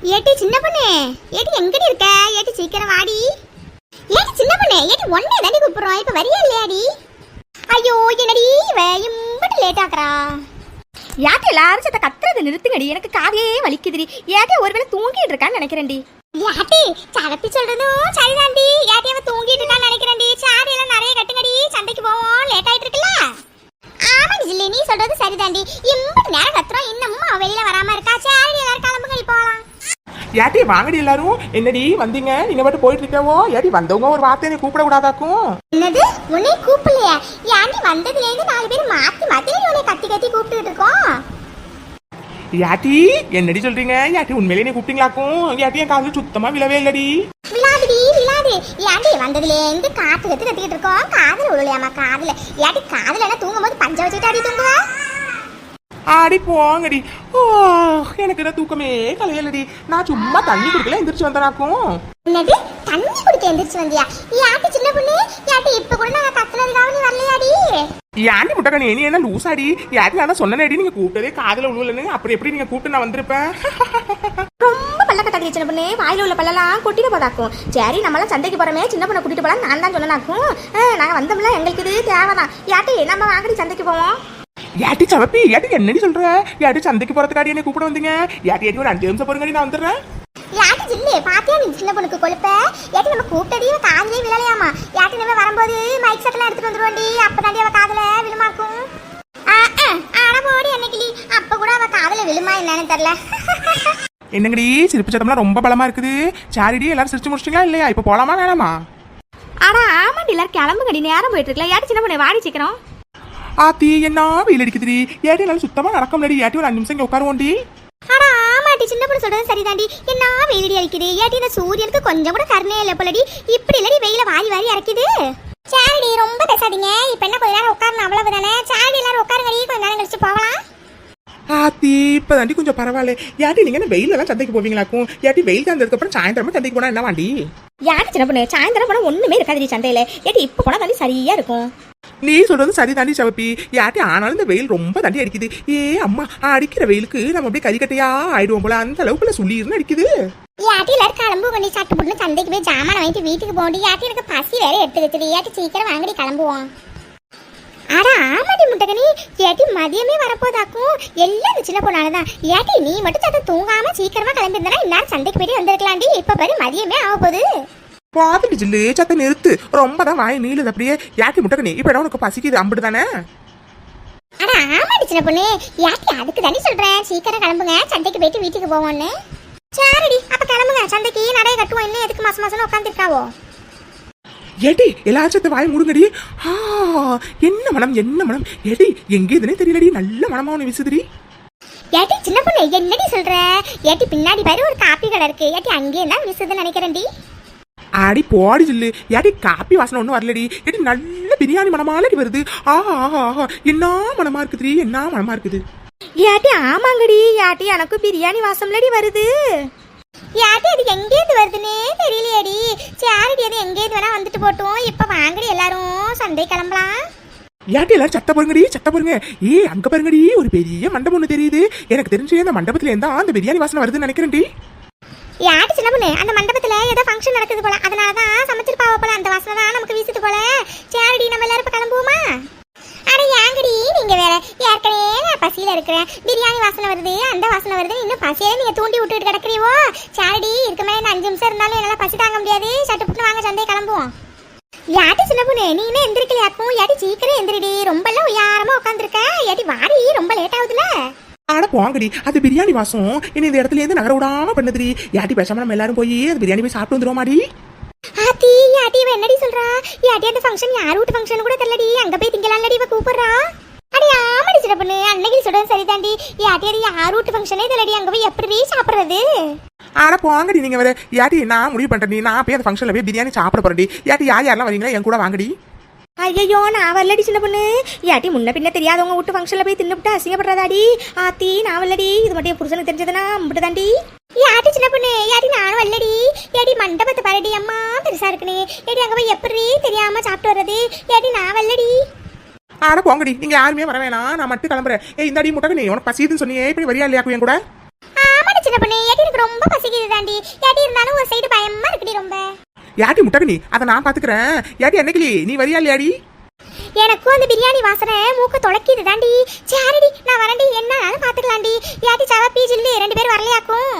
ஏட்டி சின்ன பொண்ணு. ஏட்டி எங்கடி இருக்க? ஏட்டி சீக்கிரம் வாடி. ஏட்டி சின்ன பொண்ணு ஏட்டி ஒன்னே தாண்டி கூப்பிடுறோம். இப்ப வரியா இல்லையாடி? ஐயோ என்னடி இவ? இம்பட்டு லேட் ஆக்குறா. யாட்டி எல்லாரும் சத்த கத்துறதை நிறுத்துங்கடி. எனக்கு காதே வலிக்குதுடி. ஏட்டே ஒருவேளை தூங்கிட்டு இருக்கான்னு நினைக்கிறேன்டி. ஏட்டி சடப்பி சொல்றதும் சரிதாண்டி ஏட்டி அவ தூங்கிட்டு இருக்கான்னு நினைக்கிறேன்டி சாரி எல்லாம் நிறைய கட்டுங்கடி சண்டைக்கு போவோம் லேட் ஆயிட்டு இருக்குல்ல ஆமா ஜில்லி நீ சொல்றது சரிதாண்டி இம்பட்டு நேரம் கத்துறோம் இன்னமும் அவ வெளியில வராம இருக்கா சரி எல்லாரும் கிளம்புங்கடி போலாம் ஏட்டி வாங்கடி எல்லாரும் என்னடி வந்தீங்க நீங்க மட்டும் போயிட்டு இருக்கவோ ஏட்டி வந்தவங்க ஒரு வார்த்தை கூப்பிட கூடாதாக்கும் என்னது உன்னை கூப்பிடலையா ஏன்டி வந்ததுல இருந்து நாலு பேர் மாத்தி மாத்தி உன்னை கத்தி கத்தி கூப்பிட்டுட்டு இருக்கோம் ஏட்டி என்னடி சொல்றீங்க. ஏட்டி உண்மையிலே நீ கூப்பிட்டீங்களாக்கும் ஏட்டி என் காதுல சுத்தமா விழவே இல்லடி விளாடுடி விளாடு ஏன்டி வந்ததுல இருந்து காத்து கத்து கத்திக்கிட்டு இருக்கோம் காதுல விழுலையாமா காதுல ஏன்டி காதுல என்ன தூங்கும் போது பஞ்ச வச்சுட்டு அடி தூங்குவா ஆடி போங்கடி. ஓ எனக்கு என்ன தூக்கமே கலையலடி. நான் சும்மா தண்ணி குடிக்கல எந்திரிச்சு வந்தனாக்கும். என்னது தண்ணி குடிக்க எந்திரிச்சு வந்தியா? யாட்டி சின்ன பொண்ணு யாட்டி இப்ப கூட நாங்க கத்துனதுக்காக நீ வரலையாடி? ஏன்டி முட்டக்கணி நீ என்ன லூசாடி? யாட்டி நான் சொன்னேடி நீங்க கூப்பிட்டதே காதுல விழுவலன்னு அப்புறம் எப்படி நீங்க கூப்பிட்டு நான் வந்திருப்பேன்? ரொம்ப பல்ல கட்டாதி சின்ன பொண்ணு. வாயில உள்ள பல்லெல்லாம் கொட்டிட்டு போதாக்கும். சரி நம்மளாம் சந்தைக்கு போறோமே சின்ன பொண்ணை கூட்டிட்டு போலாம் நான் தான் சொன்னாக்கும் நாங்க வந்தோம்ல எங்களுக்கு இது தேவைதான். யாட்டி நம்ம வாங்கடி சந்தைக்கு போவோம்? ஏட்டி சவப்பி ஏட்டி என்னடி சொல்ற? ஏட்டி சந்தைக்கு போறதுக்காடி என்ன கூப்பிட வந்தீங்க? ஏட்டி ஏட்டி ஒரு அஞ்சு நிமிஷம் போறீங்க நான் வந்துடுறேன். யாட்டி ஜில்லு பாத்தியா நீ சின்ன பொண்ணுக்கு கொழுப்ப? யாட்டி நம்ம கூப்பிட்டதே இவ காதுலயே விழலையாமா? யாட்டி நம்ம வரும்போது மைக் செட்லாம் எடுத்துட்டு வந்துருவோண்டி. அப்பதாண்டி அவ காதுல விழுமாக்கும். ஆ, ஆ, ஆட போடி அன்னைக்கு அப்ப கூட அவ காதுல விழுமா என்னன்னு தெரியல. என்னங்கடி சிரிப்பு சத்தம்லாம் ரொம்ப பலமா இருக்குது. சாரிடி எல்லாரும் சிரிச்சு முடிச்சிட்டீங்களா இல்லையா? இப்போ போலாமா வேணாமா? ஆனா ஆமாண்டி எல்லாரும் கிளம்புங்கடி. நேரம் போயிட்டு இருக்கல யாட்டி சின்ன பொண்ணு வாடி சீக்கிரம். ஆத்தி என்ன வெயில் அடிக்குதுடி என்னால சுத்தமா நடக்க முடியாது ஏட்டி ஒரு அஞ்சு நிமிஷம் இங்க உட்காருவோண்டி அட ஆமாட்டி சின்ன பொண்ணு சொல்றது சரிதாண்டி என்ன வெயிலடி அடிக்குது ஏட்டி இந்த சூரியனுக்கு கொஞ்சம் கூட கருணையே இல்லை போலடி இப்படி இல்லடி வெயில வாரி வாரி இறக்குது சாரிடி ரொம்ப பேசாதீங்க இப்ப என்ன கொஞ்ச நேரம் உட்காரணும் அவ்வளவுதானே சாரி எல்லாரும் உட்காருங்கடி கொஞ்ச நேரம் கழிச்சு போகலாம் ஆத்தி இப்பதாண்டி கொஞ்சம் பரவாயில்ல ஏட்டி நீங்க என்ன வெயில எல்லாம் சந்தைக்கு போவீங்களாக்கும் ஏட்டி வெயில் தந்ததுக்கு அப்புறம் சாயந்தரமா சந்தைக்கு போனா என்ன வாண்டி யாட்டி சின்ன பொண்ணு சாயந்தரம் போனா ஒண்ணுமே இருக்காதுடி சந்தையில ஏட்டி இப்ப போனா தாண்டி சரியா இருக்கும் நீ சொல்றது சரி தாண்டி சவப்பி. யார்ட்டி ஆனாலும் இந்த வெயில் ரொம்ப தண்டி அடிக்குது. ஏ அம்மா அடிக்கிற வெயிலுக்கு நம்ம அப்படியே கறிக்கட்டையா ஆயிடுவோம் போல. அந்த அளவுக்குள்ள சொல்லி அடிக்குது. யாட்டி எல்லாரும் கிளம்பு பண்ணி சாப்பிட்டு போட்டு சந்தைக்கு போய் ஜாமான வாங்கிட்டு வீட்டுக்கு போகணும். யாட்டி எனக்கு பசி வேற எடுத்து வச்சுது யாட்டி சீக்கிரம் வாங்கடி கிளம்புவோம். அட ஆமாடி முட்டகனி ஏட்டி மதியமே வரப்போதாக்கும். எல்லாம் சின்ன பொண்ணாலதான் ஏட்டி நீ மட்டும் சத்தம் தூங்காம சீக்கிரமா கிளம்பிருந்தனா இந்நேரம் சந்தைக்கு போயிட்டு வந்திருக்கலாண்டி. இப்ப பாரு மதியமே ஆக போகுது பாத்துட்டு ஜில்லு சத்த நிறுத்து. ரொம்ப தான் வாய் நீளுது அப்படியே. ஏட்டி முட்டக்கணி இப்ப என்ன உனக்கு பசிக்குது அம்பிட்டு தானே? அட ஆமாடி சின்ன பொண்ணு. யாட்டி அதுக்கு தாண்டி சொல்றேன். சீக்கிரம் கிளம்புங்க. சந்தைக்கு போயிட்டு வீட்டுக்கு போவோம்னு சரிடி அப்ப கிளம்புங்க. சந்தைக்கு நடைய கட்டுவோம். இன்னும் எதுக்கு மாசம் மாசம் உட்காந்துருக்காவோ ஏடி எல்லாரும் சத்த வாய் முடுங்கடி. ஆ என்ன மனம் என்ன மனம். ஏடி எங்க இதுனே தெரியலடி. நல்ல மனமா ஒன்று வீசுதுடி. ஏட்டி சின்ன பொண்ணு என்னடி சொல்ற? ஏட்டி பின்னாடி பாரு ஒரு காப்பி கடை இருக்கு. ஏட்டி அங்கேயே தான் விசுதுன்னு நினைக்கிறேன்டி. ஆடி போடி ஜில்லு ஏடி காப்பி வாசனை ஒன்றும் வரலடி ஏடி நல்ல பிரியாணி மனமாலடி வருது ஆஹா ஆஹா ஆஹா என்ன மனமா இருக்குதுடி என்ன மனமா இருக்குது யாட்டி ஆமாங்கடி யாட்டி எனக்கு பிரியாணி வாசம்லடி வருது ஏட்டி அது எங்கேருந்து வருதுன்னே தெரியலையேடி சரிடி அது எங்கேருந்து வேணா வந்துட்டு போட்டோம் இப்ப வாங்கடி எல்லாரும் சந்தை கிளம்பலாம் ஏட்டி எல்லாரும் சத்த பாருங்கடி சத்த பாருங்க ஏ அங்க பாருங்கடி ஒரு பெரிய மண்டபம் ஒன்று தெரியுது எனக்கு தெரிஞ்சு அந்த மண்டபத்துல இருந்தா அந்த பிரியாணி வாசனை வருதுன்னு நினைக்கிறேன்டி யாரு சின்ன பொண்ணு அந்த மண்டபத்துல ஏதோ ஃபங்க்ஷன் நடக்குது போல. அதனால தான் சமைச்சிருப்பாவ போல. அந்த வாசனை தான் நமக்கு வீசுது போல. சேரடி நம்ம எல்லாரும் இப்போ கிளம்புவோமா? அட ஏங்கடி நீங்க வேற ஏற்கனவே நான் பசியில இருக்கிறேன். பிரியாணி வாசனை வருது அந்த வாசனை வருது. இன்னும் பசியே நீங்க தூண்டி விட்டுட்டு கிடக்குறீவோ? சேரடி இருக்க மாதிரி அஞ்சு நிமிஷம் இருந்தாலும் என்னால பசி தாங்க முடியாது. சட்டு புட்டு வாங்க சந்தையை கிளம்புவோம். யாட்டி சின்ன பொண்ணு நீ என்ன எந்திரிக்கலையாக்கும்? யாட்டி சீக்கிரம் எந்திரிடி. ரொம்ப எல்லாம் உயாரமா உட்காந்துருக்க யாட்டி வாடி ரொம்ப லேட் ஆகுதுல. ஆனா போங்கடி அது பிரியாணி வாசம். இனி இந்த இடத்துல இருந்து நகர விடாம பண்ணுதுடி. யாட்டி பேசாம நம்ம எல்லாரும் போய் அது பிரியாணி போய் சாப்பிட்டு வந்துருவோமாடி? ஆத்தி யாட்டி இவ என்னடி சொல்றா? யாட்டி அந்த ஃபங்க்ஷன் யார் வீட்டு ஃபங்க்ஷன் கூட தெரியலடி. அங்க போய் திங்கலாம்லடி இவ கூப்பிடுறா. அடி ஆமாடி சின்ன பொண்ணு அன்னைக்கு சொல்றது சரிதாண்டி. யாட்டி அது யார் வீட்டு ஃபங்க்ஷனே தெரியலடி. அங்க போய் எப்படி சாப்பிடுறது? ஆனா போங்கடி நீங்க வேற. யாட்டி நான் முடிவு பண்றேன் நான் போய் அந்த ஃபங்க்ஷன்ல போய் பிரியாணி சாப்பிட போறேன்டி. யாட்டி யார் யாரெல்லாம் வரீங்களா என் கூட வாங்கடி. ஐயோ நான் வரலடி சின்ன பொண்ணு. யாட்டி முன்ன பின்ன தெரியாதவங்க வீட்டு ஃபங்க்ஷன்ல போய் தின்னுபிட்டு அசிங்கப்படுறதாடி. ஆத்தி நான் வரலடி இது மட்டும் புருஷனுக்கு தெரிஞ்சதுன்னா அம்பிட்டு தாண்டி யாட்டி சின்ன பொண்ணு யாட்டி நானும் வரலடி ஏடி மண்டபத்தை பாருடி அம்மா பெருசா இருக்குனே ஏடி அங்க போய் எப்படி தெரியாம சாப்பிட்டு வர்றது? ஏடி நான் வரலடி ஆனா போங்கடி. நீங்க யாருமே வர வேணாம். நான் மட்டும் கிளம்புறேன். ஏய் இந்த அடி முட்டை நீ. உனக்கு பசியுதுன்னு சொன்னியே. இப்படி வரியா இல்லையா என் கூட? ஆமாடி சின்ன பொண்ணு. ஏடி எனக்கு ரொம்ப பசி மாட்டேங்குது தாண்டி யாட்டி இருந்தாலும் ஒரு சைடு பயமா இருக்குடி ரொம்ப. யாட்டி முட்டகனி? அதை நான் பாத்துக்கிறேன். யாட்டி என்னைக்கு நீ வரியா இல்லையாடி எனக்கும் அந்த பிரியாணி வாசனை மூக்க தொலைக்குது தாண்டி. சரிடி நான் வரேன்டி. என்னன்னாலும் பாத்துக்கலாம்டி. யாட்டி சவப்பி ஜில்லு? ரெண்டு பேரும் வரலையாக்கும்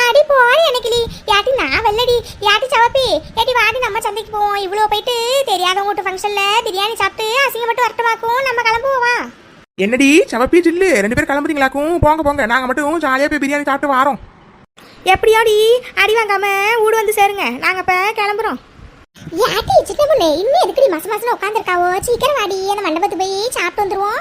ஆடி போடி எனக்குலி யாட்டி நான் வெள்ளடி யாட்டி சவப்பி யாட்டி வாடி நம்ம சந்தைக்கு போவோம். இவ்வளோ போயிட்டு தெரியாதவங்க வீட்டு ஃபங்க்ஷன்ல பிரியாணி சாப்பிட்டு அசிங்கப்பட்டு வரட்டுமாக்கும் நம்ம கிளம்புவோம்? என்னடி சவப்பி ஜில்லு? ரெண்டு பேரும் கிளம்புறீங்களாக்கும்? போங்க போங்க. நாங்க மட்டும் ஜாலியா போய் பிரியாணி சாப்பிட்டு வாரோம். எப்படியாடி அடி வாங்காம ஊடு வந்து சேருங்க. நாங்க இப்ப கிளம்புறோம். யாட்டி சின்ன பொண்ணு இன்னும் எதுக்குடி மாசம் மாசம் உட்காந்துருக்காவோ சீக்கிரம் வாடி அந்த மண்டபத்துக்கு போய் சாப்பிட்டு வந்துருவோம்.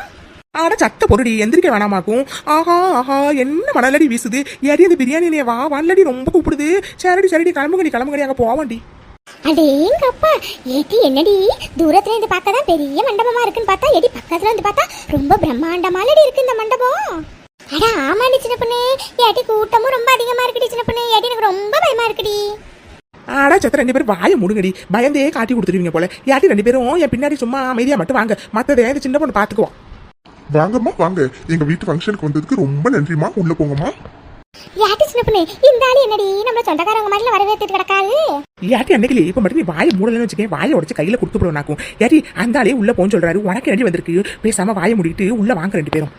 ஆட சத்த பொருடி எந்திரிக்க வேணாமாக்கும். ஆஹா ஆஹா என்ன மணலடி வீசுது? ஏடி அந்த பிரியாணி வா வான்லடி ரொம்ப கூப்பிடுது. சரிடி சரிடி கிளம்புங்கடி கிளம்புங்கடி அங்க போவாண்டி. அடேங்கப்பா ஏடி என்னடி? தூரத்துல இருந்து பார்த்தா தான் பெரிய மண்டபமா இருக்குன்னு பார்த்தா எடி பக்கத்துல இருந்து பார்த்தா ரொம்ப பிரம்மாண்டமாலடி இருக்கு இந்த மண்டபம். அட ஆமாடி சின்ன பொண்ணு. ஏடி கூட்டமும் ரொம்ப அதிகமா இருக்குடி சின்ன பொண்ணு. ஏடி எனக்கு ரொம்ப பயமா இருக்குடி. ஆடா சத்த ரெண்டு பேரும் வாயை முடுங்கடி. பயந்தே காட்டி கொடுத்துருவீங்க போல. யாட்டி ரெண்டு பேரும் என் பின்னாடி சும்மா அமைதியா மட்டும் வாங்க. மத்ததை இந்த சின்ன பொண்ணு பாத்துக்குவோம் வாங்கம்மா வாங்க. எங்க வீட்டு ஃபங்க்ஷனுக்கு வந்ததுக்கு ரொம்ப நன்றிம்மா. உள்ள போங்கம்மா. ஏடி சின்ன பொண்ணு இந்த ஆளு என்னடி? நம்ம சொந்தக்காரங்க மாதிரி வரவேற்றுட்டு கிடக்காது. யாட்டி அன்னைக்கு இப்ப மட்டும் நீ வாயை மூடலன்னு வச்சுக்கேன். வாயை உடச்சு கையில கொடுத்து போடுவாக்கும் யாட்டி அந்த ஆளே உள்ள போன்னு சொல்றாரு. உனக்கு ரெடி வந்திருக்கு? பேசாம வாயை மூடிட்டு உள்ள வாங்க ரெண்டு பேரும்.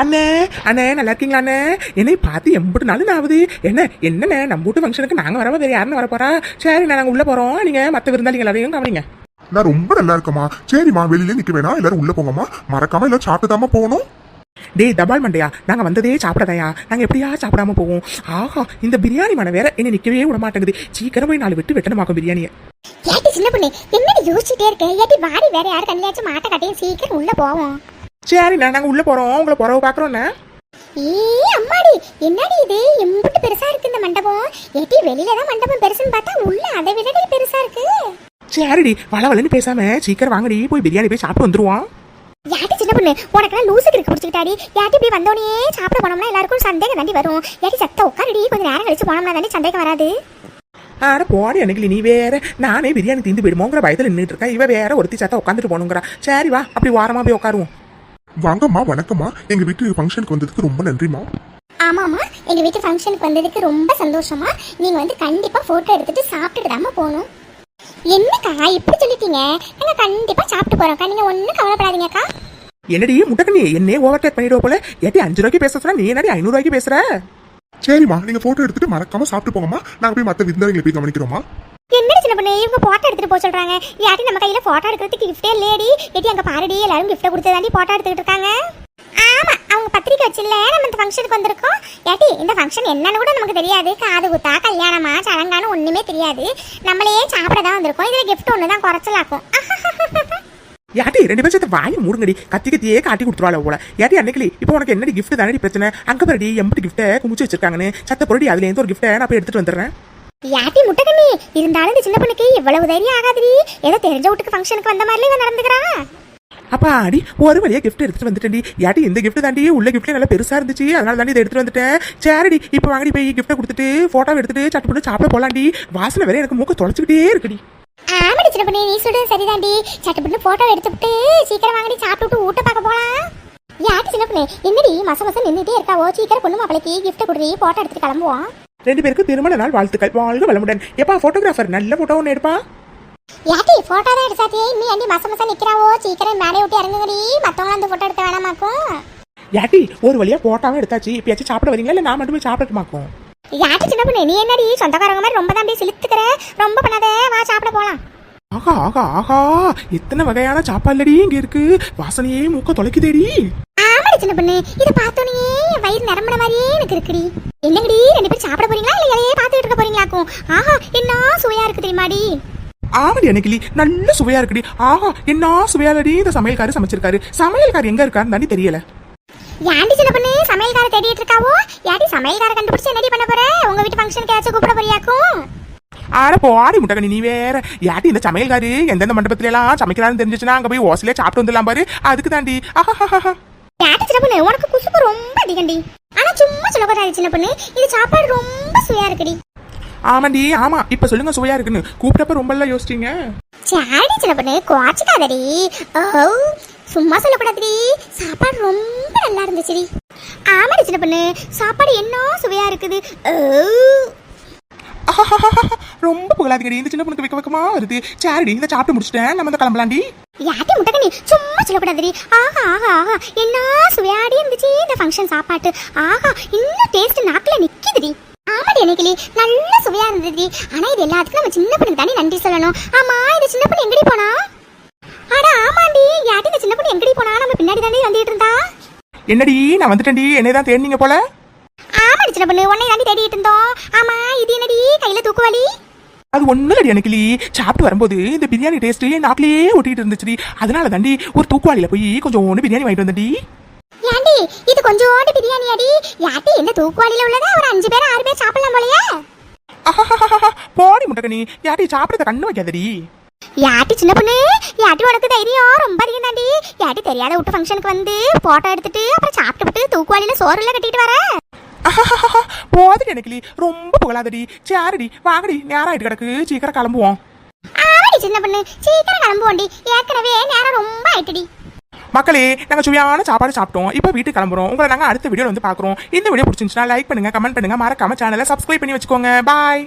அண்ணே அண்ணே நல்லா இருக்கீங்களா அண்ணே? என்னை பார்த்து எம்பிட்டு நாள் ஆகுது என்ன என்னண்ணே நம்ம வீட்டு ஃபங்க்ஷனுக்கு நாங்க வராம வேற யாருன்னு வர போறா சரி நாங்க உள்ள போறோம். நீங்க மத்த விருந்தாளிங்க எல்லாரையும் கவனிங்க. நான் ரொம்ப நல்லா இருக்கேம்மா. சரிம்மா வெளியில நிக்க வேணாம். எல்லாரும் உள்ள போங்கம்மா. மறக்காம எல்லாம் சாப்பிட்டுதாம்மா போகணும். டேய் தபால் மண்டையா? நாங்க வந்ததே சாப்பிடதாயா? நாங்க எப்படியா சாப்பிடாம போவோம்? ஆஹா இந்த பிரியாணி மன வேற என்ன நிக்கவே விட மாட்டேங்குது. சீக்கிரம் போய் நாலு விட்டு வெட்டணுமாக்கும் பிரியாணியை. சின்ன பொண்ணு என்னடி யோசிச்சுட்டே இருக்க? ஏடி வாடி வேற யாரு கண்ணியாச்சும் மாட்ட கட்டையும் சீக்கிரம் உள்ள போவோம். சரிண்ணா நாங்க உள்ள போறோம். உங்களை போறவ பாக்குறோண்ணே ஏ அம்மாடி என்னடி இது? எம்புட்டு பெருசா இருக்கு இந்த மண்டபம். ஏடி வெளியில தான் மண்டபம் பெருசுன்னு பார்த்தா உள்ள அதை விடடி பெருசா இருக்கு. சரிடி வள வளன்னு பேசாம சீக்கிரம் வாங்கடி. போய் பிரியாணி போய் சாப்பிட்டு வந்துருவோம். யாட்டி சின்ன பொண்ணு? உனக்கு லூசுக்கு இருக்கு பிடிச்சிக்கிட்டாடி. யாட்டி இப்படி வந்தோடனே சாப்பிட போனோம்னா எல்லாருக்கும் சந்தேகம் தாண்டி வரும். யாட்டி சத்த உட்காரடி. கொஞ்சம் நேரம் கழிச்சு போனோம்னா தாண்டி சந்தேகம் வராது. ஆட போடி எனக்கு நீ வேற. நானே பிரியாணி தீந்து போயிடுமோங்கிற பயத்துல நின்றுட்டு இருக்கேன். இவ வேற ஒருத்தி சத்தா உட்காந்துட்டு போகணுங்கிறா. சரி வா. அப்படி வாரமா போய் உட்காருவோம். வாங்கம்மா வணக்கம்மா. எங்க வீட்டு ஃபங்க்ஷனுக்கு வந்ததுக்கு ரொம்ப நன்றிம்மா. ஆமாம்மா. எங்க வீட்டு ஃபங்க்ஷனுக்கு வந்ததுக்கு ரொம்ப சந்தோஷமா நீங்க வந்து கண்டிப்பா போட்டோ எடுத்துட்டு சாப்பிட்டுட்டு தாம்மா போகணும். என்னக்கா இப்படி சொல்லிட்டீங்க? நாங்க கண்டிப்பா சாப்பிட்டு போறோம்க்கா. நீங்க ஒன்றும் கவலைப்படாதீங்கக்கா என்னடி முட்டக்கண்ணி என்னே ஓவர்டேக் பண்ணிடுவ போல? ஏட்டி அஞ்சு ரூபாய்க்கு பேச சொன்னா நீ என்னடி ஐநூறு ரூபாய்க்கு பேசுற? சரிம்மா நீங்க போட்டோ எடுத்துட்டு மறக்காம சாப்பிட்டு போங்கம்மா. நாங்க போய் மத்த விருந்தாளிகளை போய் கவனிக்கிறோமா என்னடி சின்ன பொண்ணு இவங்க போட்டோ எடுத்துட்டு போக சொல்றாங்க. யாட்டி நம்ம கையில போட்டோ எடுக்கிறதுக்கு கிஃப்டே லேடி எட்டி அங்க பாருடி எல்லாரும் கிஃப்ட் கொடுத்ததாண்டி போட்டோ எடுத்துக்கிட்டு இருக்காங்க. ஆமா அவங்க பத்திரிக்கை வச்சுல நம்ம இந்த ஃபங்க்ஷனுக்கு வந்திருக்கோம். ஏட்டி இந்த ஃபங்க்ஷன் என்னன்னு கூட நமக்கு தெரியாது. காது குத்தா கல்யாணமா சடங்கானு ஒண்ணுமே தெரியாது. நம்மளே சாப்பிட தான் வந்திருக்கோம். இதுல கிஃப்ட் ஒன்று தான் குறைச்சலாக்கும். யாட்டி ரெண்டு பேரும் சேர்த்து வாயை மூடுங்கடி. கத்தி கத்தியே காட்டி கொடுத்துருவாள் போல. யாட்டி அன்னைக்கு இப்போ உனக்கு என்னடி கிஃப்ட் தானடி பிரச்சனை? அங்க பரடி எம்பிட்டு கிஃப்ட்டை குமிச்சு வச்சிருக்காங்கன்னு. சத்த பொருடி அதுலேருந்து ஒரு கிஃப்ட்டை நான் போய் எடுத்துட்டு வந்துடுறேன். யாட்டி முட்டைக்கண்ணி இருந்தாலும் இந்த சின்ன பொண்ணுக்கு இவ்வளவு தைரியம் ஆகாதுடி. ஏதோ தெரிஞ்ச வீட்டுக்கு ஃபங்க்ஷனுக்கு வந்த மாதிரி இவன் நடந்துக்கிறா. அப்பா அடி ஒரு வழியா கிஃப்ட் எடுத்துட்டு வந்துட்டேன்டி. யாட்டி இந்த கிஃப்ட் தாண்டி உள்ள கிஃப்ட் நல்லா பெருசா இருந்துச்சு. அதனால தாண்டி இதை எடுத்துட்டு வந்துட்டேன். சரிடி இப்போ வாங்கடி போய் கிஃப்ட்டை கொடுத்துட்டு போட்டோ எடுத்துட்டு சட்டு போட்டு சாப்பிட போலாண்டி. வாசனை வேற எனக்கு மூக்க தொலைச்சிக்கிட்டே இருக்குடி. ஆமாடி சின்ன பொண்ணு நீ சொல்றது சரிதாண்டி. சட்டுப்பட்டு போட்டோ எடுத்துட்டு சீக்கிரம் வாங்கடி சாப்பிட்டு ஊட்ட பார்க்க போலாம். யாட்டி சின்ன பொண்ணு என்னடி மாசம் மாசம் நின்றுட்டே இருக்காவோ சீக்கிரம் பொண்ணு மாப்பிளைக்கு கிஃப்ட் கொடுறி போட்டோ எடுத்துட்டு கிளம்புவோம். ரெண்டு பேருக்கு திருமண நாள் வாழ்த்துக்கள். வாழ்க வளமுடன். எப்பா போட்டோகிராஃபர் நல்ல போட்டோ ஒன்று எடுப்பா? யாட்டி போட்டோ தான் எடுத்தாத்தியே இன்னும் ஏண்டி மாசம் மாசம் நிக்கிறாவோ? சீக்கிரம் மேலே விட்டு இறங்குங்கடி. மத்தவங்க அந்த போட்டோ எடுக்க வேணாமாக்கும். யாட்டி ஒரு வழியா போட்டாவும் எடுத்தாச்சு. இப்பயாச்சும் சாப்பிட வரீங்களா? இல்லை நான் மட்டும் போய் சாப்பிடட்டுமாக்கும்? யாட்டி சின்ன பொண்ணு நீ என்னடி? சொந்தக்காரங்க மாதிரி ரொம்ப தான் சிலுத்துக்கிற ரொம்ப பண்ணாத. வா சாப்பிட போலாம். ஆகா ஆகா ஆகா எத்தனை வகையான சாப்பாடுலடி இங்க இருக்கு. வாசனையே மூக்க தொலைக்குதேடி. ஆமாடி சின்ன பொண்ணு. இதை பார்த்தோன்னே என் வயிறு நிரம்பின மாதிரியே எனக்கு இருக்குடி. என்னங்கடி? ரெண்டு பேரும் சாப்பிட போறீங்களா? இல்ல இலையே பார்த்துட்டு இருக்க போறீங்களாக்கும்? ஆஹா என்ன சுவையா இருக்கு தெரியுமாடி? ஆமாடி அன்னைக்கு நல்ல சுவையா இருக்குடி. ஆஹா என்ன சுவையாலடி இந்த சமையல்காரு சமைச்சிருக்காரு. சமையல்கார் எங்க இருக்காருன்னு தாண்டி தெரியல. யாண்டி சின்ன பொண்ணு சமையல்கார தேடிட்டு இருக்காவோ? யாண்டி சமையல்கார கண்டுபிடிச்சு என்னடி பண்ண போற? உங்க வீட்டு ஃபங்க்ஷனுக்கு ஏதாச்சும் கூப்பிட போறியாக்கும்? ஆட போடி முட்டக்கணி நீ வேற. யாட்டி இந்த சமையல்காரு எந்தெந்த மண்டபத்துல எல்லாம் சமைக்கிறான்னு தெரிஞ்சுச்சுன்னா அங்க போய் ஓசிலே சாப்பிட்டு வந்துடலாம் பாரு. அதுக்கு தாண்டி. ஆஹா யாண்டி சின்ன பொண்ணு உனக்கு குசுப்பு ரொம்ப அதிகண்டி ஆனா சும்மா சொல்லக்கூடாது சின்ன பொண்ணு இது சாப்பாடு ரொம்ப சுவையா இருக்குடி. ஆமாண்டி ஆமா. இப்ப சொல்லுங்க சுவையா இருக்குன்னு. கூப்பிட்டப்ப ரொம்ப எல்லாம் யோசிச்சீங்க. சாடி சின்ன பொண்ணு குவாச்சிக்காதடி. ஓ சும்மா சொல்லக்கூடாதுடி சாப்பாடு ரொம்ப நல்லா இருந்துச்சுடி. ஆமாடி சின்ன பொண்ணு சாப்பாடு என்ன சுவையா இருக்குது? ஓ. ரொம்ப புகழாதீங்கடி. இந்த சின்ன பொண்ணுக்கு வைக்க வைக்கமா வருது. சரிடி இந்த சாப்பிட்டு முடிச்சிட்டேன். நம்ம இந்த கிளம்பலாண்டி. யாட்டி முட்டக்கண்ணி சும்மா சொல்லக்கூடாதுடி. ஆஹா ஆஹா ஆஹா. என்ன சுவையாடி இருந்துச்சு இந்த ஃபங்க்ஷன் சாப்பாட்டு. ஆஹா இன்னும் டேஸ்ட் நாக்குல நிக்குதுடி. ஆமாடி எனக்கு நல்ல சுவையா இருந்ததுடி. ஆனா இது எல்லாத்துக்கும் நம்ம சின்ன பொண்ணுக்கு தானே நன்றி சொல்லணும். ஆமா இந்த சின்ன பொண்ணு எங்கடி போனா? அட ஆமாண்டி. யாட்டி இந்த சின்ன பொண்ணு எங்கடி போனா? நம்ம பின்னாடி தானே வந்துட்டு இருந்தா? என்னடி நான் வந்துட்டேன்டி. என்னை தான் தேடினீங்க போல? ஆமாடி சின்ன பொண்ணு உன்னை தாண்டி தேடிட்டு இருந்தோம். ஆமா இது என்னடி? கையில தூக்குவாளி? அது ஒண்ணும் இல்லடி எனக்கு சாப்பிட்டு வரும்போது இந்த பிரியாணி டேஸ்ட் என் நாக்கிலேயே ஒட்டிட்டு இருந்துச்சுடி அதனால தாண்டி ஒரு தூக்குவாளியில போய் கொஞ்சம் ஒன்று பிரியாணி வாங்கிட்டு வந்தேன்டி ஏண்டி இது கொஞ்சோண்டு பிரியாணி அடி யாட்டி இந்த தூக்குவாளியில உள்ளதா ஒரு அஞ்சு பேர் ஆறு பேர் சாப்பிடலாம் போலயே? போடி முட்டக்கணி யாட்டி சாப்பிடறத கண்ணு வைக்காதடி யாட்டி சின்ன பொண்ணு? யாட்டி உனக்கு தைரியம் ரொம்ப அதிகம் தாண்டி. யாட்டி தெரியாத விட்டு ஃபங்க்ஷனுக்கு வந்து போட்டோ எடுத்துட்டு அப்புறம் சாப்பிட்டு தூக்குவாளியில சோறுல கட்டிட்டு வர? போதுடி எனக்கு ரொம்ப புகழாதடி. சரிடி வாங்கடி. நேரம் ஆயிட்டு கிடக்கு. சீக்கிரம் கிளம்புவோம். ஆமாடி சின்ன பொண்ணு. சீக்கிரம் கிளம்புவோண்டி ஏற்கனவே நேரம் ரொம்ப ஆயிட்டுடி. மக்களே நாங்க சுவையான சாப்பாடு சாப்பிட்டோம். இப்போ வீட்டுக்கு கிளம்புறோம். உங்களை நாங்க அடுத்த வீடியோல வந்து பாக்குறோம் இந்த வீடியோ பிடிச்சிருந்துச்சுன்னா லைக் பண்ணுங்க கமெண்ட் பண்ணுங்க. மறக்காம சேனலை சப்ஸ்கிரைப் பண்ணி வச்சுக்கோங்க. பாய்